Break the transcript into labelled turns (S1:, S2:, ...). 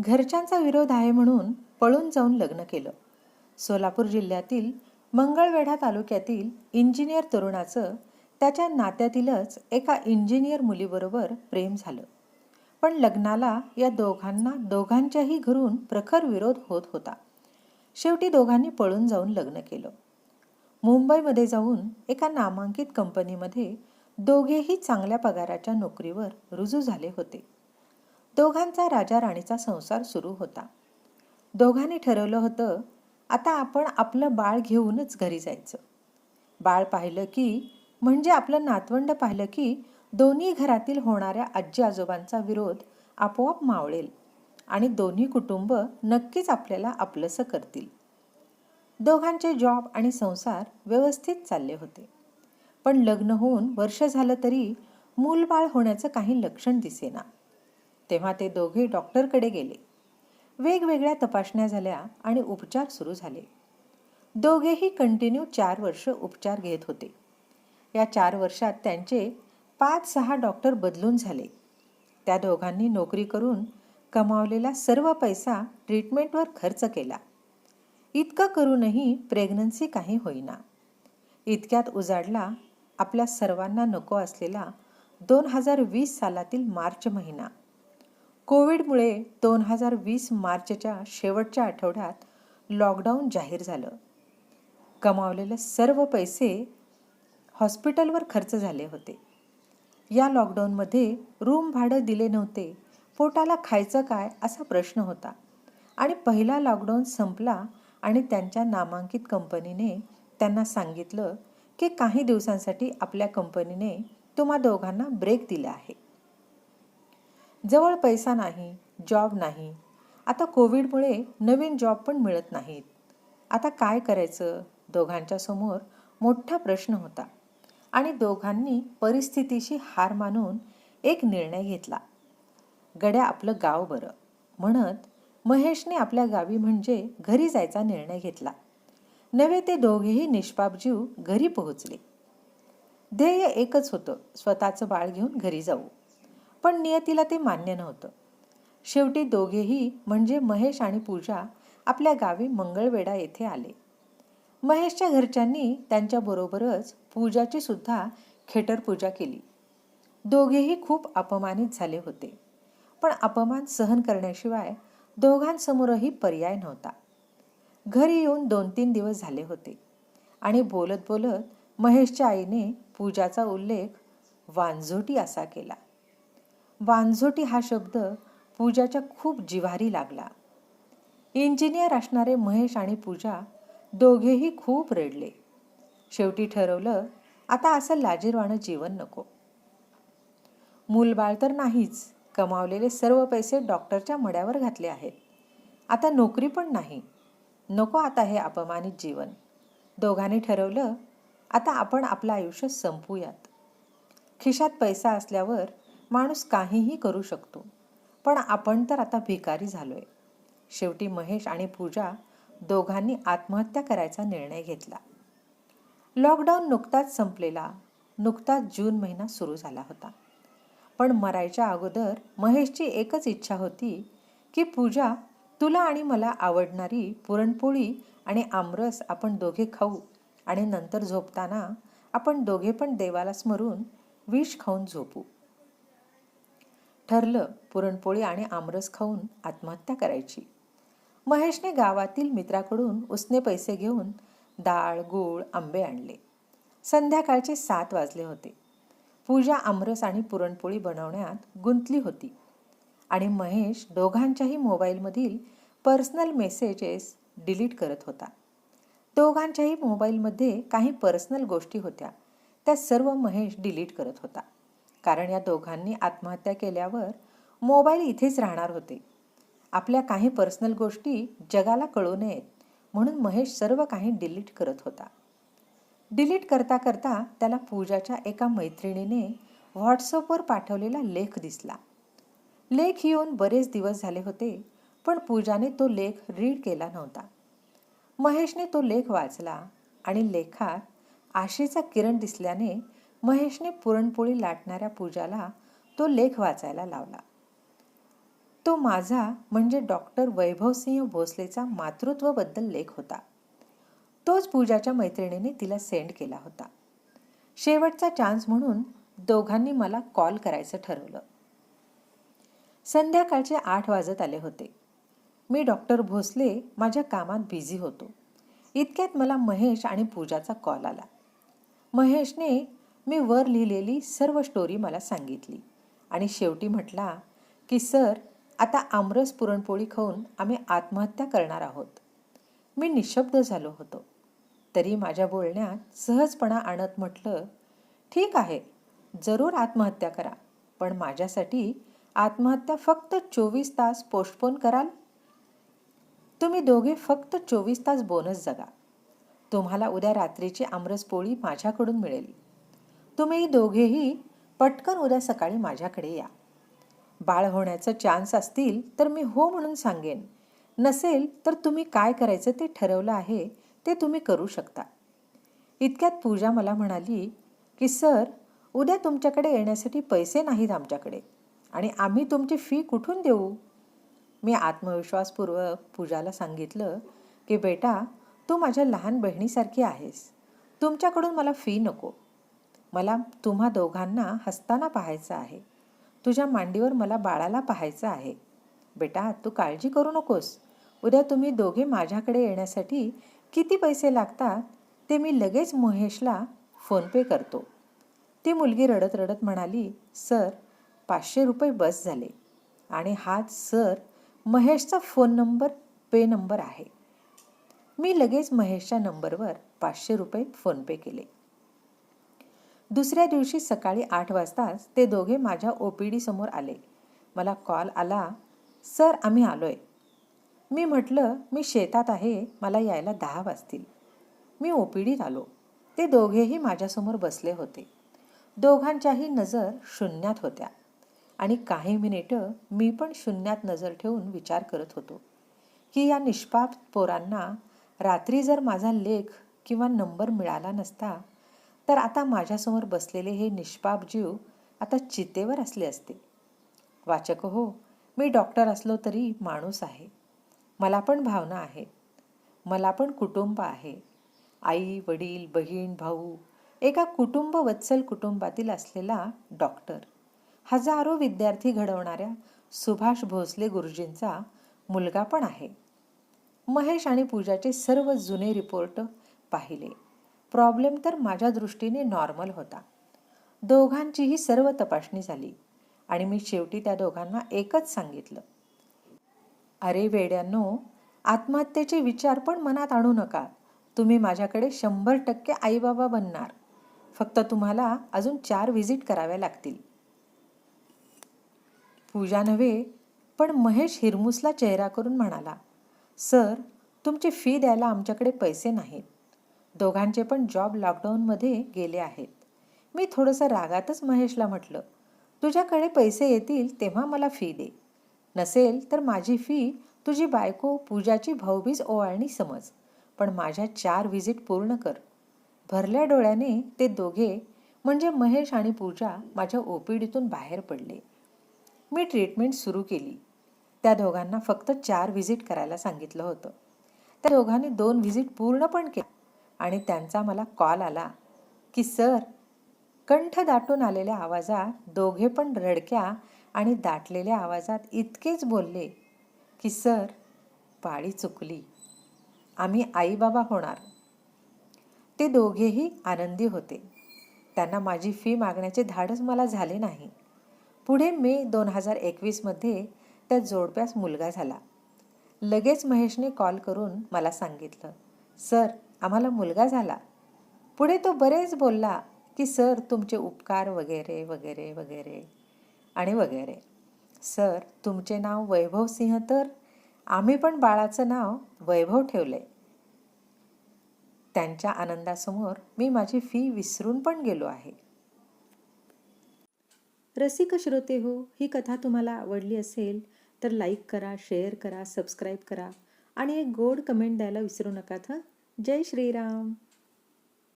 S1: घरच्यांचा विरोध आहे म्हणून पळून जाऊन लग्न केलं. सोलापूर जिल्ह्यातील मंगळवेढा तालुक्यातील इंजिनियर तरुणाचं त्याच्या नात्यातीलच एका इंजिनियर मुलीबरोबर प्रेम झालं. पण लग्नाला या दोघांना दोघांच्याही घरून प्रखर विरोध होत होता. शेवटी दोघांनी पळून जाऊन लग्न केलं. मुंबईमध्ये जाऊन एका नामांकित कंपनीमध्ये दोघेही चांगल्या पगाराच्या नोकरीवर रुजू झाले होते. दोघांचा राजा राणीचा संसार सुरू होता. दोघांनी ठरवलं होतं आता आपण आपलं बाळ घेऊनच घरी जायचं. बाळ पाहिलं की म्हणजे आपलं नातवंड पाहिलं की दोन्ही घरातील होणाऱ्या आजी आजोबांचा विरोध आपोआप मावळेल आणि दोन्ही कुटुंब नक्कीच आपल्याला आपलंसं करतील. दोघांचे जॉब आणि संसार व्यवस्थित चालले होते. पण लग्न होऊन वर्ष झालं तरी मूलबाळ होण्याचं काही लक्षण दिसेना. तेव्हा ते दोघे डॉक्टरकडे गेले. वेगवेगळ्या तपासण्या झाल्या आणि उपचार सुरू झाले. दोघेही कंटिन्यू चार वर्ष उपचार घेत होते. या चार वर्षात त्यांचे पाच सहा डॉक्टर बदलून झाले. त्या दोघांनी नोकरी करून कमावलेला सर्व पैसा ट्रीटमेंटवर खर्च केला. इतकं करूनही प्रेग्नन्सी काही होईना. इतक्यात उजाडला आपल्या सर्वांना नको असलेला दोन हजार वीस सालातील मार्च महिना. कोविडमुळे दोन हजार वीस मार्चच्या शेवटच्या आठवड्यात लॉकडाऊन जाहीर झालं. कमावलेले सर्व पैसे हॉस्पिटलवर खर्च झाले होते. या लॉकडाऊनमध्ये रूम भाडं दिले नव्हते. पोटाला खायचं काय असा प्रश्न होता. आणि पहिला लॉकडाऊन संपला आणि त्यांच्या नामांकित कंपनीने त्यांना सांगितलं की काही दिवसांसाठी आपल्या कंपनीने तुम्हा दोघांना ब्रेक दिला आहे. जवळ पैसा नाही जॉब नाही. आता कोविडमुळे नवीन जॉब पण मिळत नाहीत. आता काय करायचं? दोघांच्या समोर मोठा प्रश्न होता. आणि दोघांनी परिस्थितीशी हार मानून एक निर्णय घेतला. गड्या आपलं गाव बरं. म्हणत महेशने आपल्या गावी म्हणजे घरी जायचा निर्णय घेतला. नवे ते दोघेही निष्पाप जीव घरी पोहोचले. ध्येय एकच होतं स्वतःचं बाळ घेऊन घरी जाऊ. पण नियतीला ते मान्य नव्हतं. शेवटी दोघेही म्हणजे महेश आणि पूजा आपल्या गावी मंगळवेढा येथे आले. महेशच्या घरच्यांनी त्यांच्याबरोबरच पूजाची सुद्धा खेटर पूजा केली. दोघेही खूप अपमानित झाले होते. पण अपमान सहन करण्याशिवाय दोघांसमोरही पर्याय नव्हता. घरी येऊन दोन तीन दिवस झाले होते आणि बोलत बोलत महेशच्या आईने पूजाचा उल्लेख वांझोटी असा केला. वांझोटी हा शब्द पूजाच्या खूप जिव्हारी लागला. इंजिनियर असणारे महेश आणि पूजा दोघेही खूप रडले. शेवटी ठरवलं आता असं लाजीरवाणं जीवन नको. मूलबाळ तर नाहीच कमावलेले सर्व पैसे डॉक्टरच्या मड्यावर घातले आहेत. आता नोकरी पण नाही. नको आता हे अपमानित जीवन. दोघांनी ठरवलं आता आपण आपलं आयुष्य संपूयात. खिशात पैसा असल्यावर माणूस काहीही करू शकतो. पण आपण तर आता भिकारी झालोय. शेवटी महेश आणि पूजा दोघांनी आत्महत्या करायचा निर्णय घेतला. लॉकडाऊन नुकताच संपलेला नुकताच जून महिना सुरू झाला होता. पण मरायच्या अगोदर महेशची एकच इच्छा होती की पूजा तुला आणि मला आवडणारी पुरणपोळी आणि आमरस आपण दोघे खाऊ आणि नंतर झोपताना आपण दोघे पण देवाला स्मरून विष खाऊन झोपू. ठरलं पुरणपोळी आणि आमरस खाऊन आत्महत्या करायची. महेशने गावातील मित्राकडून उसने पैसे घेऊन डाळ गूळ आंबे आणले. संध्याकाळचे सात वाजले होते. पूजा आमरस आणि पुरणपोळी बनवण्यात गुंतली होती आणि महेश दोघांच्याही मोबाईलमधील पर्सनल मेसेजेस डिलीट करत होता. दोघांच्याही मोबाईलमध्ये काही पर्सनल गोष्टी होत्या. त्या सर्व महेश डिलीट करत होता. कारण या दोघांनी आत्महत्या केल्यावर मोबाईल इथेच राहणार होते. आपल्या काही पर्सनल गोष्टी जगाला कळू नयेत म्हणून महेश सर्व काही डिलीट करत होता. डिलीट करता करता त्याला पूजाच्या एका मैत्रिणीने व्हॉट्सअपवर पाठवलेला लेख दिसला. लेख येऊन बरेच दिवस झाले होते पण पूजाने तो लेख रीड केला नव्हता. महेशने तो लेख वाचला आणि लेखात आशेचा किरण दिसल्याने महेशने पुरणपोळी लाटणाऱ्या पूजाला तो लेख वाचायला लावला. तो माझा म्हणजे डॉक्टर वैभवसिंह भोसलेचा मातृत्वबद्दल लेख होता. तोच पूजाच्या मैत्रिणीने तिला सेंड केला होता. शेवटचा चान्स म्हणून दोघांनी मला कॉल करायचं ठरवलं. संध्याकाळचे आठ वाजत आले होते. मी डॉक्टर भोसले माझ्या कामात बिझी होतो. इतक्यात मला महेश आणि पूजाचा कॉल आला. महेशने मी वर लिहिलेली सर्व स्टोरी मला सांगितली. आणि शेवटी म्हटला की सर आता आमरस पुरणपोळी खाऊन आम्ही आत्महत्या करणार आहोत. मी निशब्द झालो होतो. तरी माझ्या बोलण्यात सहजपणा आणत म्हटलं ठीक आहे जरूर आत्महत्या करा पण माझ्यासाठी आत्महत्या फक्त चोवीस तास पोस्टपोन कराल? तुम्ही दोघे फक्त चोवीस तास बोनस जगा. तुम्हाला उद्या रात्रीची आमरस पोळी माझ्याकडून मिळेल. तुम्ही दोघेही पटकन उद्या सकाळी माझ्याकडे या. बाळ होण्याचं चान्स असतील तर मी हो म्हणून सांगेन. नसेल तर तुम्ही काय करायचं ते ठरवलं आहे ते तुम्ही करू शकता. इतक्यात पूजा मला म्हणाली की सर उद्या तुमच्याकडे येण्यासाठी पैसे नाहीत आमच्याकडे आणि आम्ही तुमची फी कुठून देऊ? मी आत्मविश्वासपूर्वक पूजाला सांगितलं की बेटा तू माझ्या लहान बहिणीसारखी आहेस. तुमच्याकडून मला फी नको. मला तुम्हा दोघांना हसताना पाहायचं आहे. तुझ्या मांडीवर मला बाळाला पाहायचं आहे. बेटा तू काळजी करू नकोस. उद्या तुम्ही दोघे माझ्याकडे येण्यासाठी किती पैसे लागतात ते मी लगेच महेशला फोनपे करतो. ती मुलगी रडत रडत म्हणाली सर पाचशे रुपये बस झाले. आणि हाच सर महेशचा फोन नंबर पे नंबर आहे. मी लगेच महेशच्या नंबरवर पाचशे रुपये फोनपे केले. दुसऱ्या दिवशी सकाळी आठ वाजताच ते दोघे माझ्या ओ पी डी समोर आले. मला कॉल आला सर आम्ही आलो आहे मी म्हटलं मी शेतात आहे मला यायला दहा वाजतील. मी ओ पी डीत आलो. ते दोघेही माझ्यासमोर बसले होते. दोघांच्याही नजर शून्यात होत्या आणि काही मिनिटं मी पण शून्यात नजर ठेवून विचार करत होतो की या निष्पाप पोरांना रात्री जर माझा लेख किंवा नंबर मिळाला नसता तर आता माझ्यासमोर बसलेले हे निष्पाप जीव आता चितेवर असले असते वाचक हो मी डॉक्टर असलो तरी माणूस आहे. मला पण भावना आहेत मला पण कुटुंब आहे. आई वडील बहीण भाऊ एका कुटुंब वत्सल कुटुंबातील असलेला डॉक्टर. हजारो विद्यार्थी घडवणाऱ्या सुभाष भोसले गुरुजींचा मुलगा पण आहे. महेश आणि पूजाचे सर्व जुने रिपोर्ट पाहिले. प्रॉब्लेम तर माझ्या दृष्टीने नॉर्मल होता. दोघांचीही सर्व तपासणी झाली आणि मी शेवटी त्या दोघांना एकच सांगितलं. अरे वेड्यांनो आत्महत्येचे विचार पण मनात आणू नका. तुम्ही माझ्याकडे शंभर टक्के आईबाबा बनणार. फक्त तुम्हाला अजून चार व्हिजिट कराव्या लागतील. पूजा नव्हे पण महेश हिरमुसला चेहरा करून म्हणाला सर तुमची फी द्यायला आमच्याकडे पैसे नाहीत. दोघांचे पण जॉब लॉकडाऊनमध्ये गेले आहेत. मी थोडंसं रागातच महेशला म्हटलं तुझ्याकडे पैसे येतील तेव्हा मला फी दे. नसेल तर माझी फी तुझी बायको पूजाची भाऊबीज ओवाळणी समज पण माझ्या चार व्हिजिट पूर्ण कर. भरल्या डोळ्याने ते दोघे म्हणजे महेश आणि पूजा माझ्या ओपीडीतून बाहेर पडले. मी ट्रीटमेंट सुरू केली. त्या दोघांना फक्त चार व्हिजिट करायला सांगितलं होतं. त्या दोघांनी दोन व्हिजिट पूर्ण पण केलं. आणि त्यांचा मला कॉल आला की सर कंठ दाटून आलेल्या आवाजात दोघे पण रडक्या आणि दाटलेल्या आवाजात इतकेच बोलले की सर पाळी चुकली. आम्ही आईबाबा होणार. ते दोघेही आनंदी होते. त्यांना माझी फी मागण्याचे धाडस मला झाले नाही. पुढे मे दोन हजार एकवीसमध्ये त्या जोडप्यास मुलगा झाला. लगेच महेशने कॉल करून मला सांगितलं सर आम्हाला मुलगा झाला. पुढे तो बरेच बोलला की सर तुमचे उपकार वगैरे वगैरे वगैरे आणि वगैरे. सर तुमचे नाव वैभव सिंह तर? आम्ही पण बाळाचं नाव वैभव ठेवले. त्यांच्या आनंदासमोर मी माझी फी विसरून पण गेलो आहे. रसिक श्रोते हो ही कथा तुम्हाला आवडली असेल तर लाईक करा शेअर करा सबस्क्राईब करा आणि एक गोड कमेंट द्यायला विसरू नका हं? जय श्रीराम.